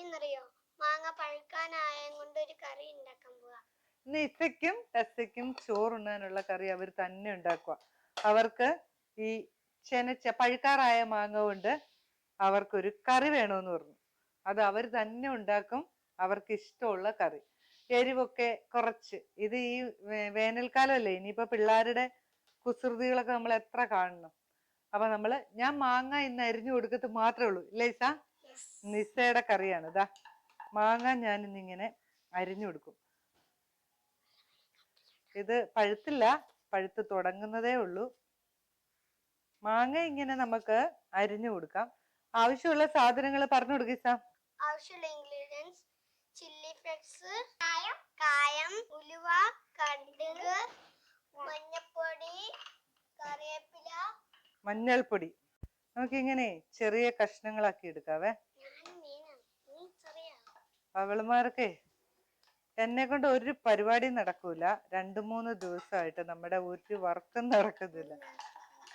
എന്നറിയോ മാങ്ങ പഴുക്കാനായ കൊണ്ട് ഒരു കറി ഉണ്ടാക്കാൻ പോവാ. ഇന്ന് ഇസയ്ക്കും ടെസ്സയ്ക്കും ചോറുണ്ണാനുള്ള കറി അവർ തന്നെ ഉണ്ടാക്കുക അവർക്ക് ഈ ചെനച്ച പഴുക്കാറായ മാങ്ങ കൊണ്ട് അവർക്കൊരു കറി വേണമെന്ന് പറഞ്ഞു. അത് അവർ തന്നെ ഉണ്ടാക്കും അവർക്ക് ഇഷ്ടമുള്ള കറി. എരിവൊക്കെ കുറച്ച്. ഇത് ഈ വേനൽക്കാലമല്ലേ ഇനിയിപ്പോ പിള്ളേരുടെ കുസൃതികളൊക്കെ നമ്മൾ എത്ര കാണണം. അപ്പൊ നമ്മൾ ഞാൻ മാങ്ങ ഇന്ന് അരിഞ്ഞു കൊടുക്കത്ത് മാത്രമേ ഉള്ളൂ. ഇല്ലേ നിസയുടെ കറിയാണ്. ഇതാ മാങ്ങ ഞാൻ ഇന്നിങ്ങനെ അരിഞ്ഞു കൊടുക്കും ഇത് പഴുത്തില്ല പഴുത്ത് തുടങ്ങുന്നതേ ഉള്ളൂ. മാങ്ങ ഇങ്ങനെ നമുക്ക് അരിഞ്ഞു കൊടുക്കാം. ആവശ്യമുള്ള സാധനങ്ങൾ പറഞ്ഞു കൊടുക്കാം ആവശ്യമുള്ള ഇൻഗ്രീഡിയൻസ് ചില്ലി ഫ്ലെക്സ് കായം കായം ഉലുവ കടുക് മഞ്ഞപ്പൊടി കറിവേപ്പില. മഞ്ഞൾപ്പൊടി. നമുക്കിങ്ങനെ ചെറിയ കഷ്ണങ്ങളാക്കി എടുക്കാവേ ഞാൻ മീനാണ് നീ ചെറിയ അവളുമാർക്ക് എന്നെ കൊണ്ട് ഒരു പരിപാടി നടക്കൂല. രണ്ടു മൂന്ന് ദിവസമായിട്ട് നമ്മുടെ ഒരു വർക്കും നടക്കുന്നില്ല.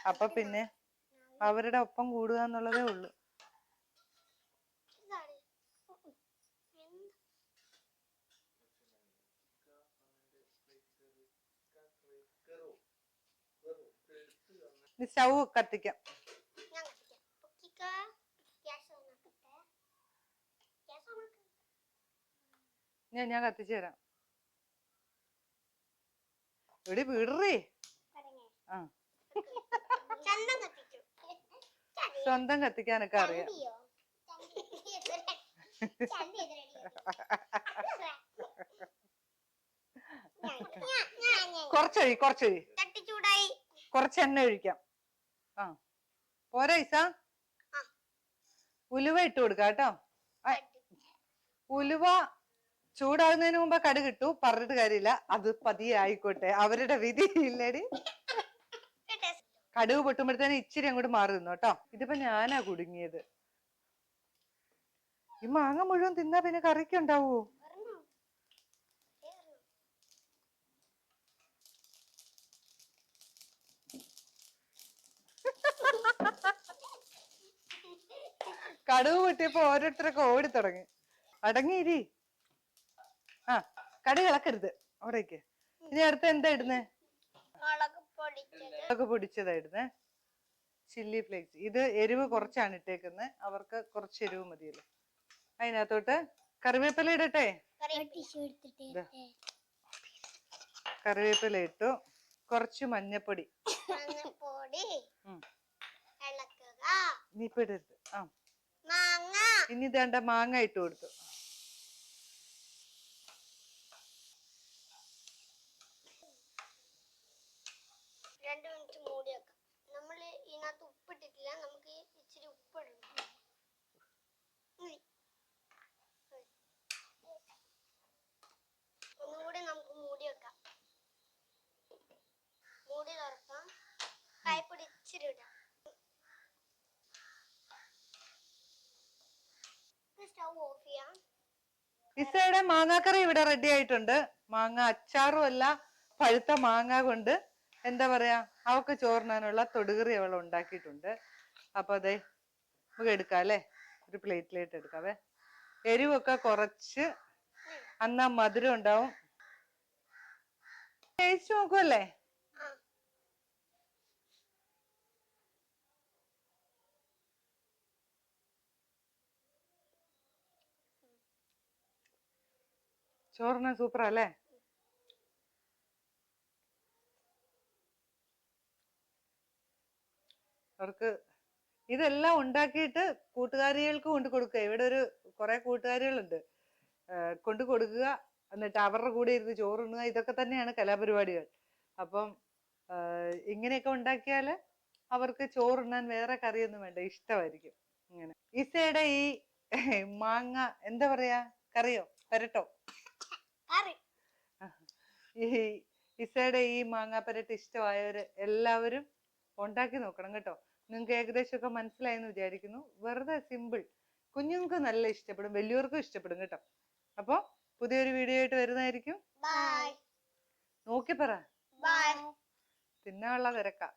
അപ്പൊ പിന്നെ അവരുടെ ഒപ്പം കൂടുക എന്നുള്ളതേ ഉള്ളൂ. സ്റ്റൗ കത്തിക്കാം. ഞാൻ ഞാൻ കത്തിച്ചു തരാം. ഇവിടെ വീടറേ. ആ. സ്വന്തം കത്തിക്കാനൊക്കെ അറിയാം. കൊറച്ചൊഴി കൊറച്ചൊഴി. കൊറച്ച് എണ്ണ ഒഴിക്കാം. ആ. പോരാ ഇസ. ഉലുവ ഇട്ട് കൊടുക്കാം കേട്ടോ. ഉലുവ ചൂടാകുന്നതിന് മുമ്പ് കടുക് ഇട്ടു. പറഞ്ഞിട്ട് കാര്യമില്ല. അത് പതിയെ ആയിക്കോട്ടെ അവരുടെ വിധി ഇല്ലടി. കടുവ് പൊട്ടുമ്പോഴത്തേനും ഇച്ചിരി അങ്ങോട്ട് മാറി നിന്നു കേട്ടോ. ഇതിപ്പോ ഞാനാ കുടുങ്ങിയത്. ഈ മാങ്ങ മുഴുവൻ തിന്നാ പിന്നെ കറിക്ക് കടുവ് പൊട്ടിയപ്പോ ഓരോരുത്തരൊക്കെ ഓടി തുടങ്ങി അടങ്ങിയിരി. ആ കളക്കരുത് ഇളക്കരുത്. അവിടേക്ക്. ഇനി അടുത്ത എന്താ ഇടുന്നേ? മുളക് പൊടിച്ചത് ഇടുന്നേ. ചില്ലി ഫ്ലേക്സ് ഇത് എരിവ് കുറച്ചാണ് ഇട്ടേക്കുന്നത് അവർക്ക് കുറച്ച് എരിവ് മതിയല്ലോ. അതിനകത്തോട്ട് കറിവേപ്പില ഇടട്ടെ? കറിവേപ്പില ഇട്ടു. കുറച്ച് മഞ്ഞപ്പൊടി. ഇനി ഇപ്പൊ ഇടരുത്. ആ. ഇനി ഇതേണ്ട മാങ്ങ ഇട്ട് കൊടുത്തു. രണ്ട് മിനിറ്റ് മൂടി വെക്കാം. നമ്മൾ ഇതിനകത്ത് ഉപ്പിട്ടിട്ടില്ല. നമുക്ക് ഇച്ചിരി ഉപ്പിടണം. ഒന്നുകൂടി നമുക്ക് മൂടി വെക്കാം. മൂടി തുറക്കാം. കായപ്പൊടി ഇച്ചിരി ഇടാം. സ്റ്റൗ ഓഫ് ചെയ്യാം. ഇസയുടെ മാങ്ങാക്കറി ഇവിടെ റെഡി ആയിട്ടുണ്ട്. മാങ്ങ അച്ചാറും അല്ല പഴുത്ത മാങ്ങ കൊണ്ട് എന്താ പറയാ അവക്ക് ചോറിനാനുള്ള തൊടുകറി അവൾ ഉണ്ടാക്കിയിട്ടുണ്ട്. അപ്പൊ അതെ നമുക്ക് എടുക്കാം അല്ലേ? ഒരു പ്ലേറ്റിലേട്ട് എടുക്കാവേ എരിവൊക്കെ കുറച്ച്. അന്നാ മധുരം ഉണ്ടാവും. ടേസ്റ്റ് നോക്കുമല്ലേ ചോറിന് സൂപ്പർ അല്ലേ? അവർക്ക് ഇതെല്ലാം ഉണ്ടാക്കിയിട്ട് കൂട്ടുകാരികൾക്ക് കൊണ്ട് കൊടുക്കുക. ഇവിടെ ഒരു കുറെ കൂട്ടുകാരികളുണ്ട്. ഉണ്ട് കൊണ്ട് കൊടുക്കുക. എന്നിട്ട് അവരുടെ കൂടെ ഇരുന്ന് ചോറുണ്ണുക. ഇതൊക്കെ തന്നെയാണ് കലാപരിപാടികൾ. അപ്പം ഇങ്ങനെയൊക്കെ ഉണ്ടാക്കിയാൽ അവർക്ക് ചോറുണ്ണാൻ വേറെ കറിയൊന്നും വേണ്ട. ഇഷ്ടമായിരിക്കും. ഇങ്ങനെ. ഇസയുടെ ഈ മാങ്ങ എന്താ പറയാ? കറിയോ? പെരട്ടോ? ഈ ഇസയുടെ ഈ മാങ്ങാപ്പരട്ട് ഇഷ്ടമായവര് എല്ലാവരും ഉണ്ടാക്കി നോക്കണം കേട്ടോ. നിങ്ങൾക്ക് ഏകദേശം ഒക്കെ മനസ്സിലായെന്ന് വിചാരിക്കുന്നു. വെറുതെ സിമ്പിൾ. കുഞ്ഞുങ്ങൾക്ക് നല്ല ഇഷ്ടപ്പെടും. വലിയവർക്കും ഇഷ്ടപ്പെടും കേട്ടോ. അപ്പോൾ പുതിയൊരു വീഡിയോ ആയിട്ട് വരുന്നതായിരിക്കും. നോക്കി പറ. തിന്നാനുള്ള തിരക്കാ.